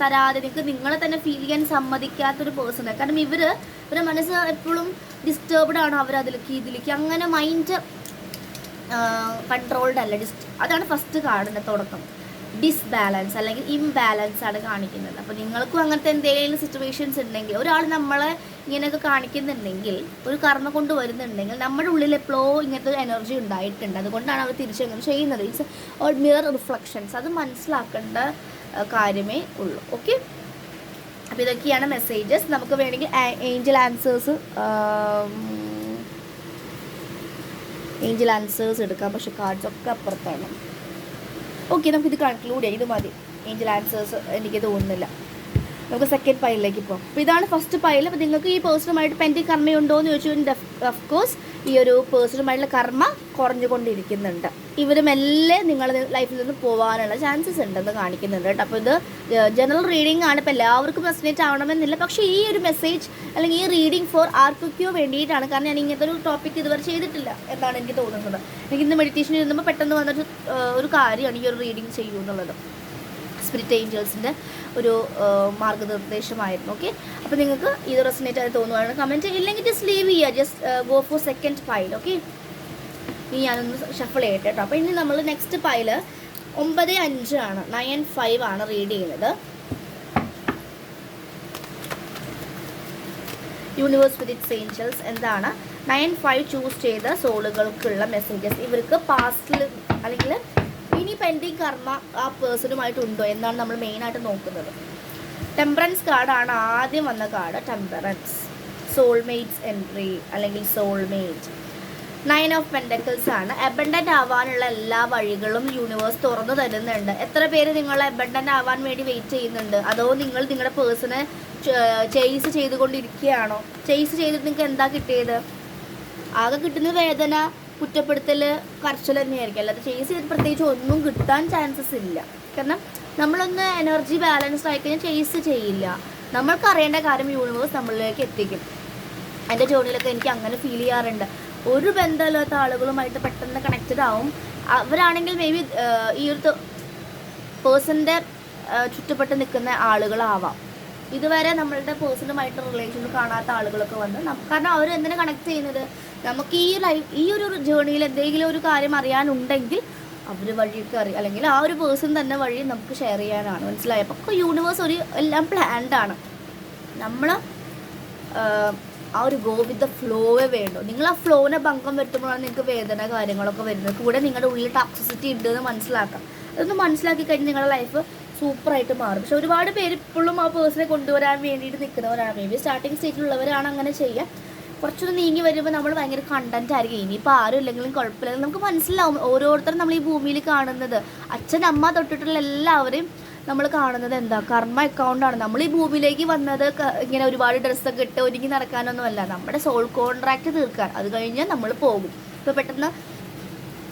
തരാതെ നിങ്ങൾക്ക് നിങ്ങളെ തന്നെ ഫീൽ ചെയ്യാൻ സമ്മതിക്കാത്തൊരു പേഴ്സണെ കാരണം ഇവർ ഇവരുടെ മനസ്സ് എപ്പോഴും ഡിസ്റ്റർബ്ഡ് ആണ് അവർ അതിലേക്ക് ഇതിലേക്ക്. അങ്ങനെ മൈൻഡ് കൺട്രോൾഡ് അല്ല. ഡിസ്റ്റ് അതാണ് ഫസ്റ്റ് കാർഡിന്റെ തുടക്കം. ഡിസ്ബാലൻസ് അല്ലെങ്കിൽ ഇംബാലൻസ് ആണ് കാണിക്കുന്നത്. അപ്പോൾ നിങ്ങൾക്കും അങ്ങനത്തെ എന്തെങ്കിലും സിറ്റുവേഷൻസ് ഉണ്ടെങ്കിൽ ഒരാൾ നമ്മളെ ഇങ്ങനെയൊക്കെ കാണിക്കുന്നുണ്ടെങ്കിൽ ഒരു കർമ്മ കൊണ്ട് വരുന്നുണ്ടെങ്കിൽ നമ്മുടെ ഉള്ളിൽ എപ്പോഴോ ഇങ്ങനത്തെ ഒരു എനർജി ഉണ്ടായിട്ടുണ്ട്. അതുകൊണ്ടാണ് അവർ തിരിച്ചങ്ങനെ ചെയ്യുന്നത്. ഇറ്റ്സ് മിറർ റിഫ്ലക്ഷൻസ് അത് മനസ്സിലാക്കേണ്ട കാര്യമേ ഉള്ളൂ. ഓക്കെ അപ്പോൾ ഇതൊക്കെയാണ് മെസ്സേജസ് നമുക്ക് വേണമെങ്കിൽ ഏഞ്ചൽ ആൻസേഴ്സ് ഏഞ്ചൽ ആൻസേഴ്സ് എടുക്കാം. പക്ഷെ കാർഡ്സ് ഒക്കെ അപ്പുറത്താണ്. ഓക്കെ നമുക്കിത് കൺക്ലൂഡ് ചെയ്യാം. ഇത് മതി. ഏഞ്ചൽ ആൻസേഴ്സ് എനിക്ക് തോന്നുന്നില്ല. നമുക്ക് സെക്കൻഡ് പൈലിലേക്ക് പോകാം. അപ്പോൾ ഇതാണ് ഫസ്റ്റ് പൈൽ അപ്പോൾ നിങ്ങൾക്ക് ഈ പേഴ്സണുമായിട്ട് പെൻഡിങ് കർമ്മയുണ്ടോ എന്ന് ചോദിച്ചു കഴിഞ്ഞാൽ ഓഫ് കോഴ്സ് ഈ ഒരു പേഴ്സണുമായിട്ടുള്ള കർമ്മ കുറഞ്ഞുകൊണ്ടിരിക്കുന്നുണ്ട്. ഇവർ മെല്ലെ നിങ്ങളുടെ ലൈഫിൽ നിന്ന് പോകാനുള്ള ചാൻസസ് ഉണ്ടെന്ന് കാണിക്കുന്നുണ്ട് കേട്ടോ. അപ്പോൾ ഇത് ജനറൽ റീഡിംഗ് ആണ്. ഇപ്പോൾ എല്ലാവർക്കും റെസിനേറ്റ് ആവണമെന്നില്ല. പക്ഷേ ഈ ഒരു മെസ്സേജ് അല്ലെങ്കിൽ ഈ റീഡിംഗ് ഫോർ ആർക്കൊക്കെയോ വേണ്ടിയിട്ടാണ്. കാരണം ഞാൻ ഇങ്ങനത്തെ ഒരു ടോപ്പിക് ഇതുവരെ ചെയ്തിട്ടില്ല എന്നാണ് എനിക്ക് തോന്നുന്നത്. എനിക്ക് ഇന്ന് മെഡിറ്റേഷൻ ഇരുന്നപ്പോൾ പെട്ടെന്ന് വന്നൊരു ഒരു കാര്യമാണ് ഈ ഒരു റീഡിംഗ് ചെയ്യൂ എന്നുള്ളത്. സ്പിരിറ്റ് ഏഞ്ചൽസിന്റെ ഒരു മാർഗനിർദ്ദേശമായിരുന്നു. ഓക്കെ? അപ്പോൾ നിങ്ങൾക്ക് ഇത് റെസിനേറ്റ് ആയി തോന്നുവാണ് കമന്റ് ഇല്ലെങ്കിൽ ജസ്റ്റ് ലീവ് ചെയ്യുക just go for second pile okay? ഇനി ഞാനൊന്ന് ഷഫിൾ ചെയ്യട്ടെ കേട്ടോ. അപ്പോൾ ഇനി നമ്മൾ നെക്സ്റ്റ് ഫൈൽ ഒമ്പത് അഞ്ചാണ് നയൻ ഫൈവ് ആണ് റീഡ് ചെയ്യുന്നത്. യൂണിവേഴ്സ് വിത്ത് ഇറ്റ്സ് ഏഞ്ചൽസ് എന്താണ്? നയൻ ഫൈവ് ചൂസ് ചെയ്ത സോളുകൾക്കുള്ള മെസ്സേജസ് ഇവർക്ക് പാസ്റ്റിൽ അല്ലെങ്കിൽ ഇനി പെൻഡിങ് കർമ്മ ആ പേഴ്സണുമായിട്ടുണ്ടോ എന്നാണ് നമ്മൾ മെയിനായിട്ട് നോക്കുന്നത്? ടെമ്പറൻസ് കാർഡാണ് ആദ്യം വന്ന കാർഡ് ടെമ്പറൻസ് സോൾമേറ്റ്സ് എൻട്രി അല്ലെങ്കിൽ സോൾമേറ്റ് നയൻ ഓഫ് പെൻഡക്കിൾസ് ആണ്. അബണ്ടന്റ് ആവാനുള്ള എല്ലാ വഴികളും യൂണിവേഴ്സ് തുറന്നു തരുന്നുണ്ട്. എത്ര പേര് നിങ്ങൾ അബണ്ടന്റ് ആവാൻ വേണ്ടി വെയിറ്റ് ചെയ്യുന്നുണ്ട്? അതോ നിങ്ങൾ നിങ്ങളുടെ പേഴ്സണെ ചേസ് ചെയ്തുകൊണ്ടിരിക്കുകയാണോ? ചേസ് ചെയ്തിട്ട് നിങ്ങൾക്ക് എന്താ കിട്ടിയത്? ആകെ കിട്ടുന്ന വേദന കുറ്റപ്പെടുത്തൽ കരച്ചിൽ തന്നെയായിരിക്കും. അല്ലാതെ ചേസ് ചെയ്ത് പ്രത്യേകിച്ച് ഒന്നും കിട്ടാൻ ചാൻസസ് ഇല്ല. കാരണം നമ്മളൊന്ന് എനർജി ബാലൻസ് ആയി കഴിഞ്ഞാൽ ചേസ് ചെയ്യില്ല. നമ്മൾക്ക് അറിയേണ്ട കാര്യം യൂണിവേഴ്സ് നമ്മളിലേക്ക് എത്തിക്കും. എന്റെ ജോലിയിലൊക്കെ എനിക്ക് അങ്ങനെ ഫീൽ ചെയ്യാറുണ്ട്. ഒരു ബന്ധമില്ലാത്ത ആളുകളുമായിട്ട് പെട്ടെന്ന് കണക്റ്റഡ് ആവും. അവരാണെങ്കിൽ മേ ബി ഈ ഒരു പേഴ്സന്റെ ചുറ്റപ്പെട്ട് നിൽക്കുന്ന ആളുകളാവാം. ഇതുവരെ നമ്മളുടെ പേഴ്സണലുമായിട്ട് റിലേഷൻ കാണാത്ത ആളുകളൊക്കെ വന്ന്. കാരണം അവർ എന്തിനെ കണക്ട് ചെയ്യുന്നത്? നമുക്ക് ഈ ലൈഫ് ഈ ഒരു ജേണിയിൽ എന്തെങ്കിലും ഒരു കാര്യം അറിയാനുണ്ടെങ്കിൽ അവർ വഴിയൊക്കെ അറിയാം. അല്ലെങ്കിൽ ആ ഒരു പേഴ്സൺ തന്നെ വഴി നമുക്ക് ഷെയർ ചെയ്യാനാണ്. മനസ്സിലായോ? അപ്പോൾ യൂണിവേഴ്സ് ഒരു എല്ലാം പ്ലാൻഡ് ആണ്. നമ്മൾ ആ ഒരു ഗോ വിത്ത് ദ ഫ്ലോവേ വേണ്ടു. നിങ്ങൾ ആ ഫ്ലോവിനെ ഭംഗം വരുത്തുമ്പോഴാണ് നിങ്ങൾക്ക് വേദന കാര്യങ്ങളൊക്കെ വരുന്നത്. കൂടെ നിങ്ങളുടെ ഉള്ളിൽ ടോക്സിസിറ്റി ഉണ്ടെന്ന് മനസ്സിലാക്കാം. അതൊന്ന് മനസ്സിലാക്കി കഴിഞ്ഞ് നിങ്ങളുടെ ലൈഫ് സൂപ്പറായിട്ട് മാറും. പക്ഷെ ഒരുപാട് പേര് ഇപ്പോഴും ആ പേഴ്സണെ കൊണ്ടുവരാൻ വേണ്ടിയിട്ട് നിൽക്കുന്നവരാണ്. മേ ബി സ്റ്റാർട്ടിങ് സ്റ്റേജിലുള്ളവരാണ് അങ്ങനെ ചെയ്യുക കുറച്ചൊന്ന് നീങ്ങി വരുമ്പോൾ നമ്മൾ ഭയങ്കര കണ്ടന്റ് ആയിരിക്കും. ഇനിയിപ്പോൾ ആരും ഇല്ലെങ്കിലും കുഴപ്പമില്ല. നമുക്ക് മനസ്സിലാവും ഓരോരുത്തരും നമ്മൾ ഈ ഭൂമിയിൽ കാണുന്നത്. അച്ഛൻ അമ്മ തൊട്ടിട്ടുള്ള എല്ലാവരെയും നമ്മൾ കാണുന്നത് എന്താ? കർമ്മ അക്കൗണ്ടാണ് നമ്മൾ ഈ ഭൂമിയിലേക്ക് വന്നത് ഇങ്ങനെ ഒരുപാട് ഡ്രസ്സൊക്കെ ഇട്ട് ഒരുങ്ങി നടക്കാനൊന്നുമല്ല. നമ്മുടെ സോൾ കോൺട്രാക്ട് തീർക്കാൻ. അത് കഴിഞ്ഞാൽ നമ്മൾ പോകും. ഇപ്പോൾ പെട്ടെന്ന്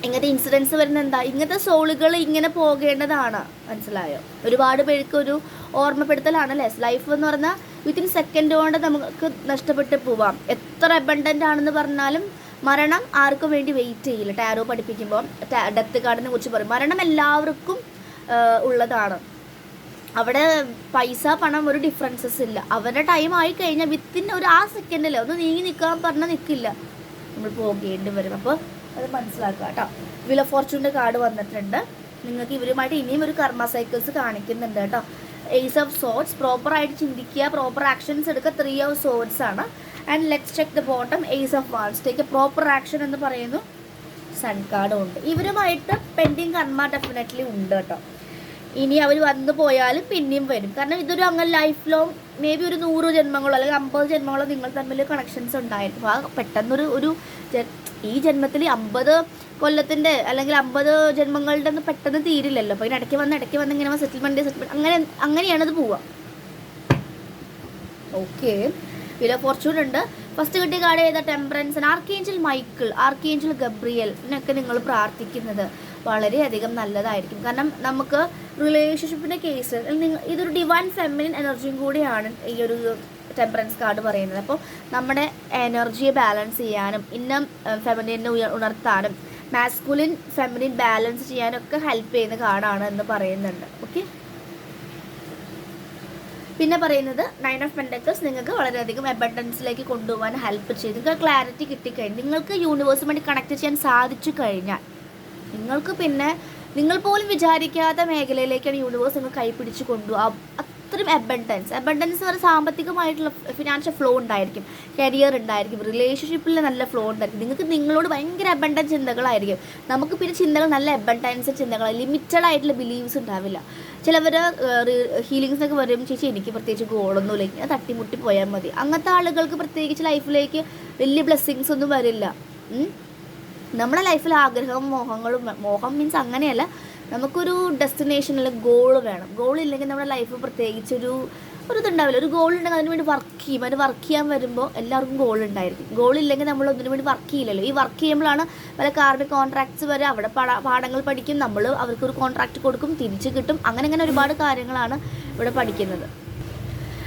ഇങ്ങനത്തെ ഇൻസിഡൻസ് വരുന്ന എന്താ ഇങ്ങനത്തെ സോളുകൾ ഇങ്ങനെ പോകേണ്ടതാണ്. മനസ്സിലായോ? ഒരുപാട് പേർക്ക് ഒരു ഓർമ്മപ്പെടുത്തലാണ് ലെസ് ലൈഫ് എന്ന് പറഞ്ഞാൽ വിത്തിൻ സെക്കൻഡ് കൊണ്ട് നമുക്ക് നഷ്ടപ്പെട്ട് പോവാം. എത്ര അബണ്ടന്റ് ആണെന്ന് പറഞ്ഞാലും മരണം ആർക്കും വേണ്ടി വെയിറ്റ് ചെയ്യില്ല. ടാരോ പഠിപ്പിക്കുമ്പോൾ ഡെത്ത് കാർഡിനെ കുറിച്ച് പറയും. മരണം എല്ലാവർക്കും ഉള്ളതാണ്. അവിടെ പൈസ പണം ഒരു ഡിഫറൻസസ് ഇല്ല. അവരുടെ ടൈം ആയി കഴിഞ്ഞാൽ വിത്തിൻ ഒരു ആ സെക്കൻഡിൽ ഒന്ന് നീങ്ങി നിൽക്കാൻ പറഞ്ഞാൽ നിൽക്കില്ല നമ്മൾ പോകേണ്ടി വരും. അപ്പോൾ അത് മനസ്സിലാക്കുക കേട്ടോ. വില ഫോർച്യൂണിന്റെ കാർഡ് വന്നിട്ടുണ്ട്. നിങ്ങൾക്ക് ഇവരുമായിട്ട് ഇനിയും ഒരു കർമ്മ സൈക്കിൾസ് കാണിക്കുന്നുണ്ട് കേട്ടോ. എയ്സ് ഓഫ് സോട്സ് പ്രോപ്പറായിട്ട് ചിന്തിക്കുക പ്രോപ്പർ ആക്ഷൻസ് എടുക്കുക ത്രീ ഓഫ് സോർട്സ് ആണ്. And let's check the bottom ace of walls take a proper action എന്ന് പറയുന്നു. സൺ കാർഡും ഉണ്ട്. ഇവരുമായിട്ട് പെൻഡിങ് കർമ്മ ഡെഫിനറ്റ്ലി ഉണ്ട് കേട്ടോ. ഇനി അവർ വന്നു പോയാലും പിന്നെയും വരും. കാരണം ഇതൊരു അങ്ങനെ ലൈഫ് ലോങ് മേ ബി ഒരു നൂറ് ജന്മങ്ങളോ അല്ലെങ്കിൽ അമ്പത് ജന്മങ്ങളോ നിങ്ങൾ തമ്മിൽ കണക്ഷൻസ് അപ്പോൾ ആ പെട്ടെന്നൊരു ഒരു ഈ ജന്മത്തിൽ അമ്പത് കൊല്ലത്തിന്റെ അല്ലെങ്കിൽ അമ്പത് ജന്മങ്ങളുടെ ഒന്നും പെട്ടെന്ന് തീരില്ലല്ലോ. അപ്പോൾ ഇടയ്ക്ക് വന്ന് ഇടയ്ക്ക് വന്ന് ഇങ്ങനെ സെറ്റിൽമെന്റ് സെറ്റിൽമെന്റ് അങ്ങനെ അങ്ങനെയാണ് അത് പോവുക. ഓക്കെ വില ഫോർച്യൂൺ ഉണ്ട്. ഫസ്റ്റ് കിട്ടിയ കാർഡ് ചെയ്ത temperance archangel Michael archangel Gabriel ഇതിനൊക്കെ നിങ്ങൾ പ്രാർത്ഥിക്കുന്നത് വളരെയധികം നല്ലതായിരിക്കും. കാരണം നമുക്ക് റിലേഷൻഷിപ്പിന്റെ കേസ് ഇതൊരു ഡിവൈൻ ഫെമിനിൻ എനർജിയും കൂടിയാണ് ഈ ഒരു ടെമ്പറൻസ് കാർഡ് പറയുന്നത്. അപ്പോൾ നമ്മുടെ എനർജിയെ ബാലൻസ് ചെയ്യാനും ഇന്ന ഫെമിനിനെ ഉണർത്താനും മാസ്കുലിൻ ഫെമിനിൻ ബാലൻസ് ചെയ്യാനൊക്കെ ഹെൽപ്പ് ചെയ്യുന്ന കാർഡാണ് എന്ന് പറയുന്നുണ്ട്. ഓക്കെ പിന്നെ പറയുന്നത് നയൻ ഓഫ് പെൻഡക്കിൾസ് നിങ്ങൾക്ക് വളരെയധികം അബണ്ടൻസിലേക്ക് കൊണ്ടുപോകാൻ ഹെൽപ്പ് ചെയ്ത് നിങ്ങൾക്ക് ക്ലാരിറ്റി കിട്ടിക്കഴിഞ്ഞു നിങ്ങൾക്ക് യൂണിവേഴ്സുമായിട്ട് കണക്ട് ചെയ്യാൻ സാധിച്ചു കഴിഞ്ഞാൽ നിങ്ങൾക്ക് പിന്നെ നിങ്ങൾ പോലും വിചാരിക്കാത്ത മേഖലയിലേക്കാണ് യൂണിവേഴ്സ് നിങ്ങൾ കൈപിടിച്ച് കൊണ്ടുപോകുക. അത്രയും അബണ്ടൻസ് അബണ്ടൻസ് എന്ന് പറഞ്ഞാൽ സാമ്പത്തികമായിട്ടുള്ള ഫിനാൻഷ്യൽ ഫ്ലോ ഉണ്ടായിരിക്കും. കരിയർ ഉണ്ടായിരിക്കും. റിലേഷൻഷിപ്പിൽ നല്ല ഫ്ലോ ഉണ്ടായിരിക്കും. നിങ്ങൾക്ക് നിങ്ങളോട് ഭയങ്കര അബണ്ടൻസ് ചിന്തകളായിരിക്കും. നമുക്ക് പിന്നെ ചിന്തകൾ നല്ല അബണ്ടൻസ് ചിന്തകൾ ലിമിറ്റഡ് ആയിട്ടുള്ള ബിലീവ്സ് ഉണ്ടാവില്ല. ചിലവർ ഹീലിങ്സ് ഒക്കെ വരും. ചേച്ചി എനിക്ക് പ്രത്യേകിച്ച് ഗോളൊന്നുമില്ല ഇങ്ങനെ തട്ടിമുട്ടി പോയാൽ മതി. അങ്ങനത്തെ ആളുകൾക്ക് പ്രത്യേകിച്ച് ലൈഫിലേക്ക് വലിയ ബ്ലെസ്സിങ്സ് ഒന്നും വരില്ല. നമ്മുടെ ലൈഫിൽ ആഗ്രഹവും മോഹങ്ങളും മോഹം മീൻസ് അങ്ങനെയല്ല. നമുക്കൊരു ഡെസ്റ്റിനേഷൻ അല്ലെങ്കിൽ ഗോൾ വേണം. ഗോൾ ഇല്ലെങ്കിൽ നമ്മുടെ ലൈഫ് പ്രത്യേകിച്ച് ഒരു ഒരു ഇതുണ്ടാവില്ല ഒരു ഗോൾ ഉണ്ടെങ്കിൽ അതിന് വേണ്ടി വർക്ക് ചെയ്യും. അതിന് വർക്ക് ചെയ്യാൻ വരുമ്പോൾ എല്ലാവർക്കും ഗോൾ ഉണ്ടായിരിക്കും. ഗോൾ ഇല്ലെങ്കിൽ നമ്മൾ ഒന്നിനു വേണ്ടി വർക്ക് ചെയ്യില്ലല്ലോ. ഈ വർക്ക് ചെയ്യുമ്പോഴാണ് പല കാർബിക് കോൺട്രാക്ട്സ് വരെ അവിടെ പാഠ- പാഠങ്ങൾ പഠിക്കും. നമ്മൾ അവർക്കൊരു കോൺട്രാക്ട് കൊടുക്കും തിരിച്ച് കിട്ടും. അങ്ങനെ അങ്ങനെ ഒരുപാട് കാര്യങ്ങളാണ് ഇവിടെ പഠിക്കുന്നത്.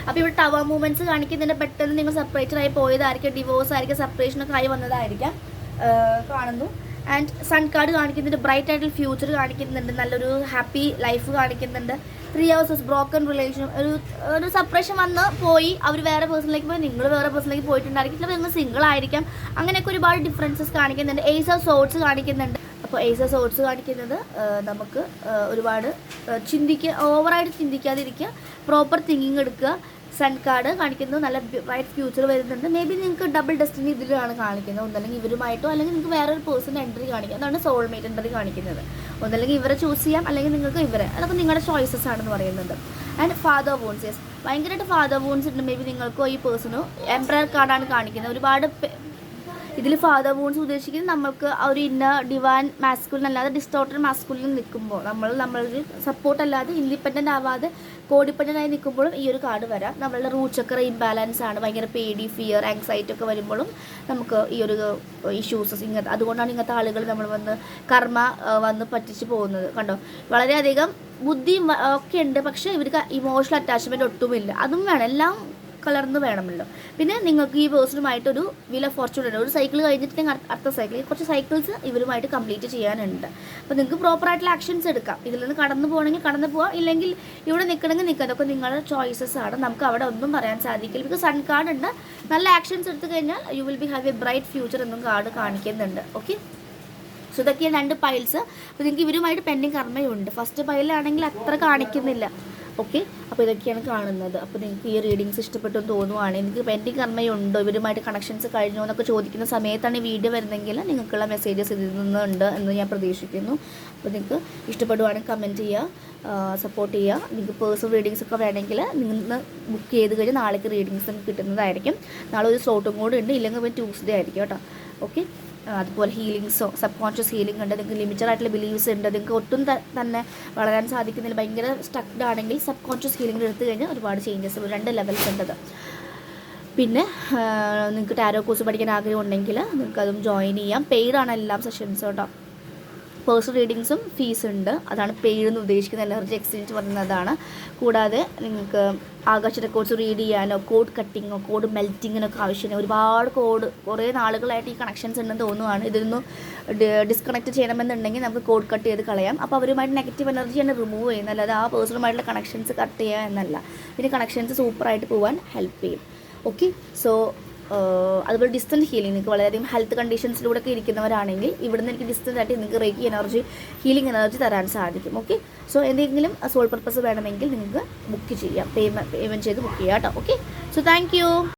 അപ്പോൾ ഇവിടെ ടവർ മൂവ്മെന്റ്സ് കാണിക്കുന്നതിന്റെ പെട്ടെന്ന് നിങ്ങൾ സെപ്പറേറ്റഡ് ആയി പോയതായിരിക്കും. ഡിവോഴ്സ് ആയിരിക്കും. സെപ്പറേഷനൊക്കെ ആയി വന്നതായിരിക്കാം. കാണുന്നു. ആൻഡ് സൺ കാർഡ് കാണിക്കുന്നുണ്ട് ബ്രൈറ്റ് ആയിട്ടുള്ള ഫ്യൂച്ചർ കാണിക്കുന്നുണ്ട് നല്ലൊരു ഹാപ്പി ലൈഫ് കാണിക്കുന്നുണ്ട്. ത്രീ ഹവേഴ്സസ് ബ്രോക്കൺ റിലേഷൻ ഒരു ഒരു സപ്രേഷൻ വന്ന് പോയി അവർ വേറെ പേഴ്സണിലേക്ക് പോയി നിങ്ങൾ വേറെ പേഴ്സണിലേക്ക് പോയിട്ടുണ്ടായിരിക്കും. ചിലപ്പോൾ നിങ്ങൾ സിംഗിൾ ആയിരിക്കാം. അങ്ങനെയൊക്കെ ഒരുപാട് ഡിഫറൻസസ് കാണിക്കുന്നുണ്ട്. എയ്സ് ഓഫ് സോട്ട്സ് കാണിക്കുന്നുണ്ട്. അപ്പോൾ എയ്സ് ഓഫ് സോട്ട്സ് കാണിക്കുന്നത് നമുക്ക് ഒരുപാട് ചിന്തിക്കുക ഓവറായിട്ട് ചിന്തിക്കാതിരിക്കുക പ്രോപ്പർ തിങ്കിങ് എടുക്കുക. സൺ കാർഡ് കാണിക്കുന്നത് നല്ല ബ്രൈറ്റ് ഫ്യൂച്ചർ വരുന്നുണ്ട്. മേ ബി നിങ്ങൾക്ക് ഡബിൾ ഡെസ്റ്റിനി ഇതിലാണ് കാണിക്കുന്നത്. ഒന്നല്ലെങ്കിൽ ഇവരുമായിട്ടോ അല്ലെങ്കിൽ നിങ്ങൾക്ക് വേറെ ഒരു പേഴ്സൺ എൻട്രി കാണിക്കുക അതാണ് സോൾമേറ്റ് എൻട്രി കാണിക്കുന്നത്. ഒന്നല്ലെങ്കിൽ ഇവരെ ചൂസ് ചെയ്യാം. അല്ലെങ്കിൽ നിങ്ങൾക്ക് ഇവരെ അതൊക്കെ നിങ്ങളുടെ ചോയ്സസ് ആണെന്ന് പറയുന്നത് ആൻഡ് ഫാദർ വോൺസ് യെസ് ഭയങ്കരമായിട്ട് ഫാദർ വോൺസ് ഉണ്ട്. മേ ബി നിങ്ങൾക്കോ ഈ പേഴ്സണോ എംബ്രയർ കാർഡാണ് കാണിക്കുന്നത്. ഒരുപാട് ഇതിൽ ഫാദർ വൂൺസ് ഉദ്ദേശിക്കുന്നത് നമ്മൾക്ക് ആ ഒരു ഇന്ന ഡിവാൻ മാസ്കുലിൻ അല്ലാതെ ഡിസ്റ്റോർട്ടഡ് മാസ്കുലിൻ നിൽക്കുമ്പോൾ നമ്മൾ നമ്മളൊരു സപ്പോർട്ട് അല്ലാതെ ഇൻഡിപെൻഡന്റ് ആവാതെ കോഡിപ്പെൻഡന്റ് ആയി നിൽക്കുമ്പോഴും ഈ ഒരു കാർഡ് വരാം. നമ്മളുടെ റൂട്ട് ചക്ര ഇംബാലൻസ് ആണ്. ഭയങ്കര പേടി ഫിയർ ആങ്സൈറ്റി ഒക്കെ വരുമ്പോഴും നമുക്ക് ഈ ഒരു ഇഷ്യൂസസ് ഇങ്ങനത്തെ അതുകൊണ്ടാണ് ഇങ്ങനത്തെ ആളുകൾ നമ്മൾ വന്ന് കർമ്മ വന്ന് പറ്റിച്ച് പോകുന്നത്. കണ്ടോ? വളരെയധികം ബുദ്ധിയും ഒക്കെ ഉണ്ട്. പക്ഷേ ഇവർക്ക് ഇമോഷണൽ അറ്റാച്ച്മെന്റ് ഒട്ടുമില്ല. അതും വേണം. എല്ലാം കലർന്ന് വേണമല്ലോ. പിന്നെ നിങ്ങൾക്ക് ഈ പേഴ്സണുമായിട്ടൊരു വില ഫോർച്യൂൺ ഉണ്ട്. ഒരു സൈക്കിൾ കഴിഞ്ഞിട്ട് അടുത്ത സൈക്കിൾ കുറച്ച് സൈക്കിൾസ് ഇവരുമായിട്ട് കംപ്ലീറ്റ് ചെയ്യാനുണ്ട്. അപ്പോൾ നിങ്ങൾക്ക് പ്രോപ്പറായിട്ടുള്ള ആക്ഷൻസ് എടുക്കാം. ഇതിൽ നിന്ന് കടന്നു പോകണമെങ്കിൽ കടന്നു പോവാം. ഇല്ലെങ്കിൽ ഇവിടെ നിൽക്കണമെങ്കിൽ നിൽക്കാം. അതൊക്കെ നിങ്ങളുടെ ചോയ്സസ് ആണ്. നമുക്ക് അവിടെ ഒന്നും പറയാൻ സാധിക്കില്ല. ബിക്കോസ് സൺ കാർഡ് ഉണ്ട്. നല്ല ആക്ഷൻസ് എടുത്തു കഴിഞ്ഞാൽ you will be have a bright future എന്നും കാർഡ് കാണിക്കുന്നുണ്ട്. ഓക്കെ സോ ഇതൊക്കെയാണ് രണ്ട് പൈൽസ് അപ്പോൾ നിങ്ങൾക്ക് ഇവരുമായിട്ട് പെൻഡിങ് കർമ്മയുണ്ട്. ഫസ്റ്റ് പൈലാണെങ്കിൽ അത്ര കാണിക്കുന്നില്ല. ഓക്കെ? അപ്പോൾ ഇതൊക്കെയാണ് കാണുന്നത്. അപ്പോൾ നിങ്ങൾക്ക് ഈ റീഡിങ്സ് ഇഷ്ടപ്പെട്ടു തോന്നുവാണ്. എനിക്ക് പെൻഡിങ് കർമ്മയുണ്ടോ ഇവരുമായിട്ട് കണക്ഷൻസ് കഴിഞ്ഞോ എന്നൊക്കെ ചോദിക്കുന്ന സമയത്താണ് ഈ വീഡിയോ വരുന്നതെങ്കിൽ നിങ്ങൾക്കുള്ള മെസ്സേജസ് ഇതിൽ നിന്നുണ്ട് എന്ന് ഞാൻ പ്രതീക്ഷിക്കുന്നു. അപ്പോൾ നിങ്ങൾക്ക് ഇഷ്ടപ്പെടുവാണെങ്കിൽ കമന്റ് ചെയ്യുക സപ്പോർട്ട് ചെയ്യുക. നിങ്ങൾക്ക് പേഴ്സണൽ റീഡിങ്സ് ഒക്കെ വേണമെങ്കിൽ നിങ്ങൾ ബുക്ക് ചെയ്ത് കഴിഞ്ഞാൽ നാളേക്ക് റീഡിങ്സ് കിട്ടുന്നതായിരിക്കും. നാളെ ഒരു സ്ലോട്ടും കൂടെ ഉണ്ട്. ഇല്ലെങ്കിൽ ട്യൂസ്ഡേ ആയിരിക്കും കേട്ടോ. ഓക്കെ? അതുപോലെ ഹീലിങ്സോ സബ് കോൺഷ്യസ് ഹീലിംഗ് ഉണ്ട് നിങ്ങൾക്ക് ലിമിറ്റഡ് ആയിട്ടുള്ള ബിലീവ്സ് ഉണ്ട് നിങ്ങൾക്ക് ഒട്ടും തന്നെ വളരാൻ സാധിക്കുന്നില്ല ഭയങ്കര സ്റ്റക്ഡ് ആണെങ്കിൽ സബ് കോൺഷ്യസ് ഹീലിംഗ് എടുത്തു കഴിഞ്ഞാൽ ഒരുപാട് ചേഞ്ചസ് രണ്ട് ലെവൽസ് ഉണ്ടത് പിന്നെ നിങ്ങൾക്ക് ടാരോ കോഴ്സ് പഠിക്കാൻ ആഗ്രഹം ഉണ്ടെങ്കിൽ നിങ്ങൾക്ക് അതും ജോയിൻ ചെയ്യാം. പെയ്ഡാണ് എല്ലാം സെഷൻസ് കേട്ടോ പേഴ്സണൽ റീഡിങ്സും ഫീസ് ഉണ്ട്. അതാണ് പേരെന്ന് ഉദ്ദേശിക്കുന്ന എനർജി എക്സ്ചേഞ്ച് പറയുന്നതാണ് കൂടാതെ നിങ്ങൾക്ക് ആകാശ റെക്കോർഡ്സ് റീഡ് ചെയ്യാനോ കോഡ് കട്ടിങ്ങോ കോഡ് മെൽറ്റിങ്ങിനൊക്കെ ആവശ്യമാണ് ഒരുപാട് കോഡ് കുറേ നാളുകളായിട്ട് ഈ കണക്ഷൻസ് ഉണ്ടെന്ന് തോന്നുവാണ്. ഇതൊന്ന് ഡിസ്കണക്ട് ചെയ്യണമെന്നുണ്ടെങ്കിൽ നമുക്ക് കോഡ് കട്ട് ചെയ്ത് കളയാം. അപ്പോൾ അവരുമായിട്ട് നെഗറ്റീവ് എനർജിയാണ് റിമൂവ് ചെയ്യുന്നത്. അല്ലാതെ ആ പേഴ്സണുമായിട്ടുള്ള കണക്ഷൻസ് കട്ട് ചെയ്യുക എന്നല്ല. ഇതിന് കണക്ഷൻസ് സൂപ്പറായിട്ട് പോകാൻ ഹെൽപ്പ് ചെയ്യും. ഓക്കെ സോ അതുപോലെ ഡിസ്റ്റന്റ് ഹീലിംഗ് നിങ്ങൾക്ക് വളരെയധികം ഹെൽത്ത് കണ്ടീഷൻസിലൂടെ ഒക്കെ ഇരിക്കുന്നവരാണെങ്കിൽ ഇവിടുന്ന് എനിക്ക് ഡിസ്റ്റന്റ് ആയിട്ട് നിങ്ങൾക്ക് റേക്കി എനർജി ഹീലിംഗ് എനർജി തരാൻ സാധിക്കും. ഓക്കെ സോ എന്തെങ്കിലും സോൾ പർപ്പസ് വേണമെങ്കിൽ നിങ്ങൾക്ക് ബുക്ക് ചെയ്യാം. പേയ്മെന്റ് പേയ്മെന്റ് ചെയ്ത് ബുക്ക് ചെയ്യാം കേട്ടോ. Okay so thank